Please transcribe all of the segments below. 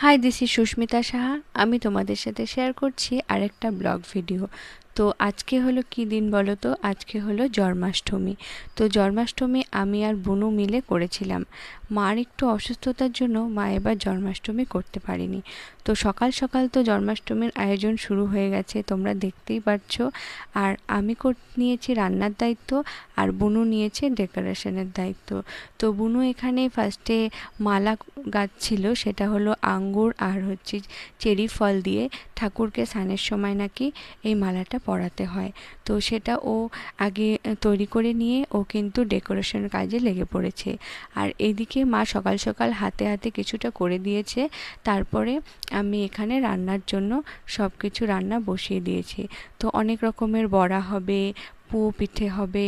Hi this is Susmita Saha আমি তোমাদের সাথে শেয়ার করছি আরেকটা ব্লগ ভিডিও তো আজকে হলো কি দিন বলো তো? আজকে হলো জন্মাষ্টমী। তো জন্মাষ্টমী আমি আর বুনু মিলে করেছিলাম। মার একটু অসুস্থতার জন্য মা এবার জন্মাষ্টমী করতে পারিনি। তো সকাল সকাল তো জন্মাষ্টমীর আয়োজন শুরু হয়ে গেছে, তোমরা দেখতেই পাচ্ছ আর আমি নিয়েছি রান্নার দায়িত্ব আর বুনু নিয়েছে ডেকোরেশনের দায়িত্ব। তো বুনু এখানে ফার্স্টে মালা গাচ্ছিল সেটা হলো আঙ্গুর আর হচ্ছে চেরি ফল দিয়ে। ঠাকুরকে স্নানের সময় নাকি এই মালাটা পরাতে হয়। তো সেটা ও আগে তৈরি করে নিয়ে ও কিন্তু ডেকোরেশন কাজে লেগে পড়েছে। আর এইদিকে মা সকাল সকাল হাতে হাতে কিছুটা করে দিয়েছে। তারপরে আমি এখানে রান্নার জন্য সব কিছু রান্না বসিয়ে দিয়েছি। তো অনেক রকমের বড়া হবে, পু পিঠে হবে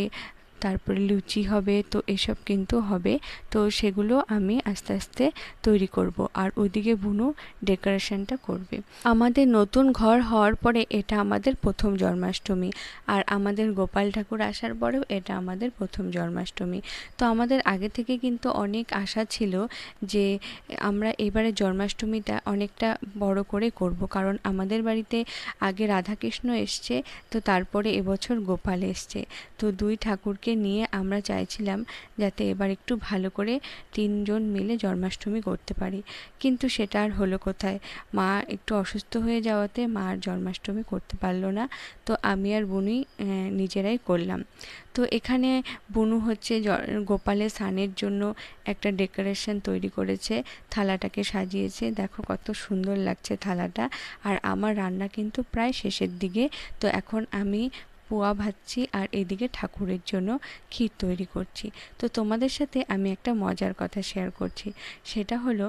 তারপরে লুচি হবে, তো এসব কিন্তু হবে। তো সেগুলো আমি আস্তে আস্তে তৈরি করব। আর ওইদিকে বুনু ডেকোরেশনটা করবে। আমাদের নতুন ঘর হওয়ার পরে এটা আমাদের প্রথম জন্মাষ্টমী। আর আমাদের গোপাল ঠাকুর আসার পরেও এটা আমাদের প্রথম জন্মাষ্টমী। তো আমাদের আগে থেকে কিন্তু অনেক আশা ছিল যে আমরা এবারে জন্মাষ্টমীটা অনেকটা বড় করে করব। কারণ আমাদের বাড়িতে আগে রাধাকৃষ্ণ এসছে, তো তারপরে এবছর গোপাল এসছে। তো দুই ঠাকুরকে ছেলেকে নিয়ে আমরা চাইছিলাম যাতে এবার একটু ভালো করে তিনজন মিলে জন্মাষ্টমী করতে পারি। কিন্তু সেটা আর হলো কোথায়? মা একটু অসুস্থ হয়ে যাওয়াতে মা আর জন্মাষ্টমী করতে পারল না। তো আমি আর বুনুই নিজেরাই করলাম। তো এখানে বুনু হচ্ছে গোপালের স্নানের জন্য একটা ডেকোরেশন তৈরি করেছে, থালাটাকে সাজিয়েছে। দেখো কত সুন্দর লাগছে থালাটা। আর আমার রান্না কিন্তু প্রায় শেষের দিকে। তো এখন আমি পোয়া ভাজছি আর এদিকে ঠাকুরের জন্য ক্ষীর তৈরি করছি। তো তোমাদের সাথে আমি একটা মজার কথা শেয়ার করছি। সেটা হলো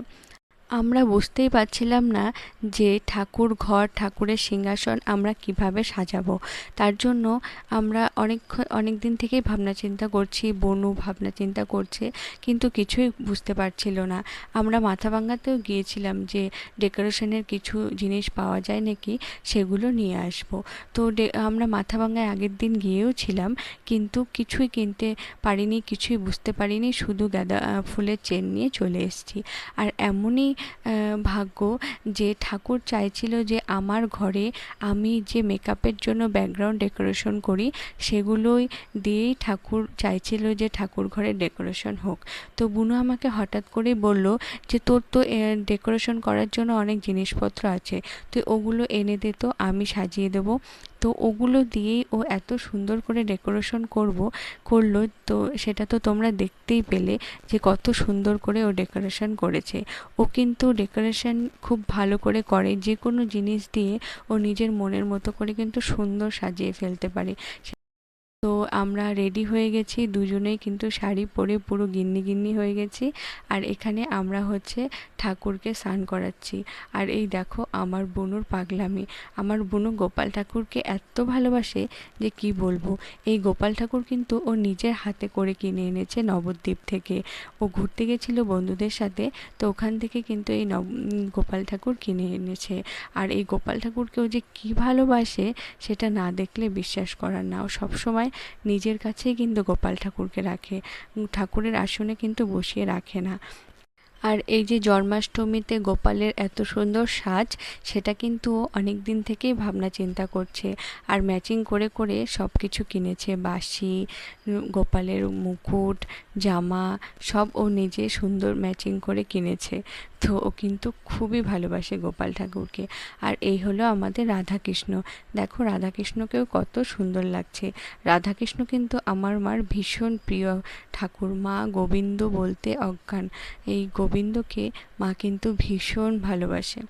আমরা বুঝতেই পারছিলাম না যে ঠাকুর ঘর, ঠাকুরের সিংহাসন আমরা কীভাবে সাজাবো। তার জন্য আমরা অনেক অনেক দিন থেকেই ভাবনা চিন্তা করছি, বনু ভাবনা চিন্তা করছে, কিন্তু কিছুই বুঝতে পারছিল না। আমরা মাথা ভাঙ্গাতেও গিয়েছিলাম যে ডেকোরেশনের কিছু জিনিস পাওয়া যায় নাকি সেগুলো নিয়ে আসব। তো আমরা মাথা ভাঙ্গায় আগের দিন গিয়েও ছিলাম, কিন্তু কিছুই কিনতে পারিনি, কিছুই বুঝতে পারিনি, শুধু গাঁদা ফুলের চেন নিয়ে চলে এসেছি। আর এমনই ভাগ্য যে ঠাকুর চাইছিল যে আমার ঘরে আমি যে মেকআপের জন্য ব্যাকগ্রাউন্ড ডেকোরেশন করি, সেগুলোই দিয়েই ঠাকুর চাইছিল যে ঠাকুর ঘরে ডেকোরেশন হোক। তো বুনু আমাকে হঠাৎ করেই বলল যে, তোর তো ডেকোরেশন করার জন্য অনেক জিনিসপত্র আছে, তুই ওগুলো এনে দে তো, আমি সাজিয়ে দেবো। তো ওগুলো দিয়েই ও এত সুন্দর করে ডেকোরেশন করব, করল। তো সেটা তো তোমরা দেখতেই পেলে যে কত সুন্দর করে ও ডেকোরেশন করেছে। ও কিন্তু ডেকোরেশন খুব ভালো করে করে, যে কোনো জিনিস দিয়ে ও নিজের মনের মতো করে কিন্তু সুন্দর সাজিয়ে ফেলতে পারে। তো আমরা রেডি হয়ে গেছি, দুজনেই কিন্তু শাড়ি পরে পুরো গিন্নি গিন্নি হয়ে গেছি। আর এখানে আমরা হচ্ছে ঠাকুরকে স্নান করাচ্ছি। আর এই দেখো আমার বোনুর পাগলামি। আমার বোনু গোপাল ঠাকুরকে এত ভালোবাসে যে কি বলব? এই গোপাল ঠাকুর কিন্তু ও নিজের হাতে করে কিনে এনেছে নবদ্বীপ থেকে। ও ঘুরতে গেছিল বন্ধুদের সাথে, তো ওখান থেকে কিন্তু এই নব গোপাল ঠাকুর কিনে এনেছে। আর এই গোপাল ঠাকুরকেও যে কি ভালোবাসে, সেটা না দেখলে বিশ্বাস করার না। ও সবসময় নিজের কাছেই কিন্তু গোপাল ঠাকুরকে রাখে। ঠাকুরের আসনে কিন্তু বসিয়ে রাখে না। আর এই যে জন্মাষ্টমীতে গোপালের এত সুন্দর সাজ, সেটা কিন্তু অনেক দিন থেকেই ভাবনা চিন্তা করছে। আর ম্যাচিং করে করে সব কিছু কিনেছে বাসি গোপালের মুকুট, জামা, সব ও নিজে সুন্দর ম্যাচিং করে কিনেছে। তো ও কিন্তু খুবই ভালোবাসে গোপাল ঠাকুরকে। আর এই হলো আমাদের রাধাকৃষ্ণ। দেখো রাধাকৃষ্ণকেও কত সুন্দর লাগছে। রাধাকৃষ্ণ কিন্তু আমার মার ভীষণ প্রিয় ঠাকুর মা গোবিন্দ বলতে অজ্ঞান। এই গোবিন্দকে মা কিন্তু ভীষণ ভালোবাসে।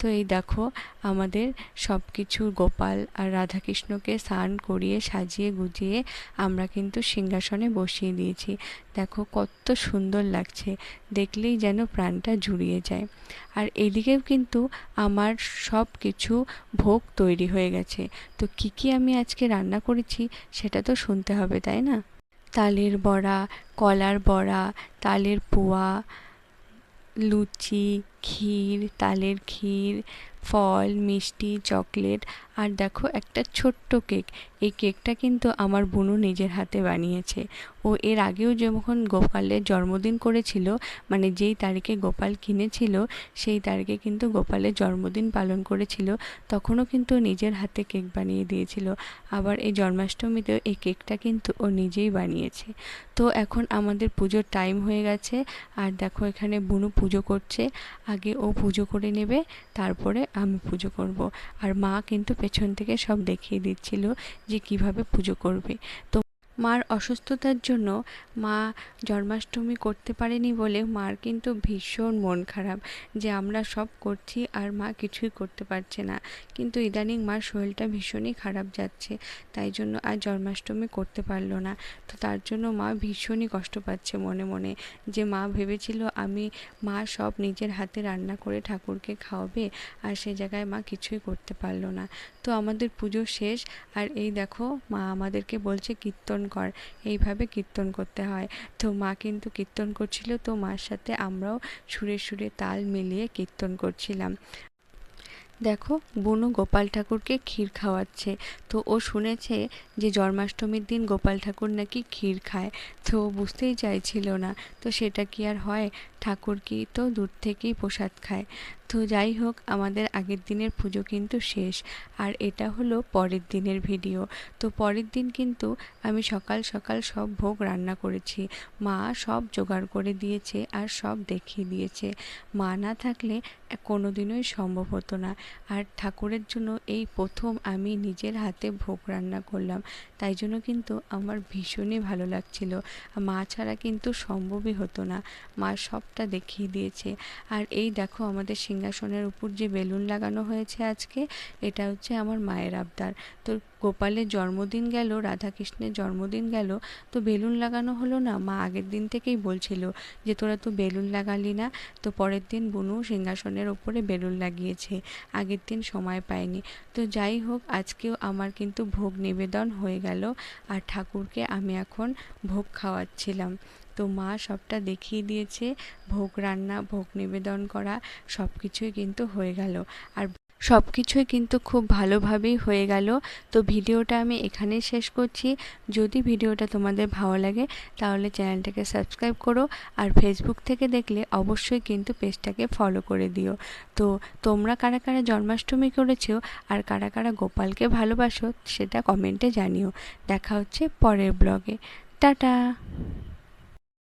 তো এই দেখো, আমাদের সব কিছু গোপাল আর রাধাকৃষ্ণকে স্নান করিয়ে, সাজিয়ে, গুজিয়ে আমরা কিন্তু সিংহাসনে বসিয়ে দিয়েছি। দেখো কত সুন্দর লাগছে, দেখলেই যেন প্রাণটা জুড়িয়ে যায়। আর এদিকেও কিন্তু আমার সব কিছু ভোগ তৈরি হয়ে গেছে। তো কী কী আমি আজকে রান্না করেছি, সেটা তো শুনতে হবে, তাই না? তালের বড়া, কলার বড়া, তালের পোয়া, লুচি ক্ষীর, তালের ক্ষীর, ফল, মিষ্টি, চকলেট আর দেখো একটা ছোট্ট কেক। এই কেকটা কিন্তু আমার বুনু নিজের হাতে বানিয়েছে। ও এর আগেও যখন গোপালের জন্মদিন করেছিল মানে যেই তারিখে গোপাল কিনেছিল, সেই তারিখে কিন্তু গোপালের জন্মদিন পালন করেছিল, তখনও কিন্তু নিজের হাতে কেক বানিয়ে দিয়েছিল। আবার এই জন্মাষ্টমীতেও এই কেকটা কিন্তু ও নিজেই বানিয়েছে। তো এখন আমাদের পুজোর টাইম হয়ে গেছে, আর দেখো এখানে বুনু পুজো করছে। আগে ও পুজো করে নেবে, তারপরে আমি পুজো করব। আর মা কিন্তু পেছন থেকে সব দেখিয়ে দিচ্ছিল যে কীভাবে পুজো করবে। তো মার অসুস্থতার জন্য মা জন্মাষ্টমী করতে পারেনি বলে মার কিন্তু ভীষণ মন খারাপ যে আমরা সব করছি আর মা কিছুই করতে পারছে না। কিন্তু ইদানিং মার শরীরটা ভীষণই খারাপ যাচ্ছে, তাই জন্য আর জন্মাষ্টমী করতে পারল না। তো তার জন্য মা ভীষণই কষ্ট পাচ্ছে মনে মনে যে মা ভেবেছিল আমি, মা সব নিজের হাতে রান্না করে ঠাকুরকে খাওয়াবে আর সে জায়গায় মা কিছুই করতে পারল না। তো আমাদের পুজো শেষ, আর এই দেখো মা আমাদেরকে বলছে কীর্তন কর। এইভাবে কীর্তন করতে হয়। তো মা কিন্তু কীর্তন করছিল, তো মার সাথে আমরাও সুরে সুরে তাল মিলিয়ে কীর্তন করছিলাম। দেখো বুনু গোপাল ঠাকুরকে ক্ষীর খাওয়াচ্ছে। তো ও শুনেছে যে জন্মাষ্টমীর দিন গোপাল ঠাকুর নাকি ক্ষীর খায়। তো ও বুঝতেই চাইছিল না। তো সেটা কি আর হয়? ঠাকুর কি তো দূর থেকেই প্রসাদ খায়। তো যাই হোক, আমাদের আগের দিনের পুজো কিন্তু শেষ। আর এটা হলো পরের দিনের ভিডিও। তো পরের দিন কিন্তু আমি সকাল সকাল সব ভোগ রান্না করেছি। মা সব জোগাড় করে দিয়েছে আর সব দেখিয়ে দিয়েছে। মা না থাকলে কোনো দিনই সম্ভব হতো না। আর ঠাকুরের জন্য এই প্রথম আমি নিজের হাতে ভোগ রান্না করলাম। তাই জন্য কিন্তু আমার ভীষণই ভালো লাগছিল। মা ছাড়া কিন্তু সম্ভবই হতো না। মা সবটা দেখিয়ে দিয়েছে। আর এই দেখো আমাদের সিংহাসনের উপর যে বেলুন লাগানো হয়েছে আজকে, এটা হচ্ছে আমার মায়ের আবদার। তো গোপালের জন্মদিন গেল, রাধাকৃষ্ণের জন্মদিন গেল, তো বেলুন লাগানো হলো না? মা আগের দিন থেকেই বলছিল যে, তোরা তো বেলুন লাগালি না, তো পরের দিন বুনু সিংহাসনের ওপরে বেলুন লাগিয়েছে, আগের দিন সময় পায়নি তো যাই হোক, আজকেও আমার কিন্তু ভোগ নিবেদন হয়ে গেল, আর ঠাকুরকে আমি এখন ভোগ খাওয়াচ্ছিলাম। তো মা সবটা দেখিয়ে দিয়েছে, ভোগ রান্না, ভোগ নিবেদন করা সব কিছুই কিন্তু হয়ে গেল। আর সব কিছুই কিন্তু খুব ভালোভাবেই হয়ে গেল। তো ভিডিওটা আমি এখানেই শেষ করছি। যদি ভিডিওটা তোমাদের ভালো লাগে, তাহলে চ্যানেলটাকে সাবস্ক্রাইব করো আর ফেসবুক থেকে দেখলে অবশ্যই কিন্তু পেজটাকে ফলো করে দিও। তো তোমরা কারা কারা জন্মাষ্টমী করেছ আর কারা কারা গোপালকে ভালোবাসো, সেটা কমেন্টে জানিও। দেখা হচ্ছে পরের ব্লগে টাটা!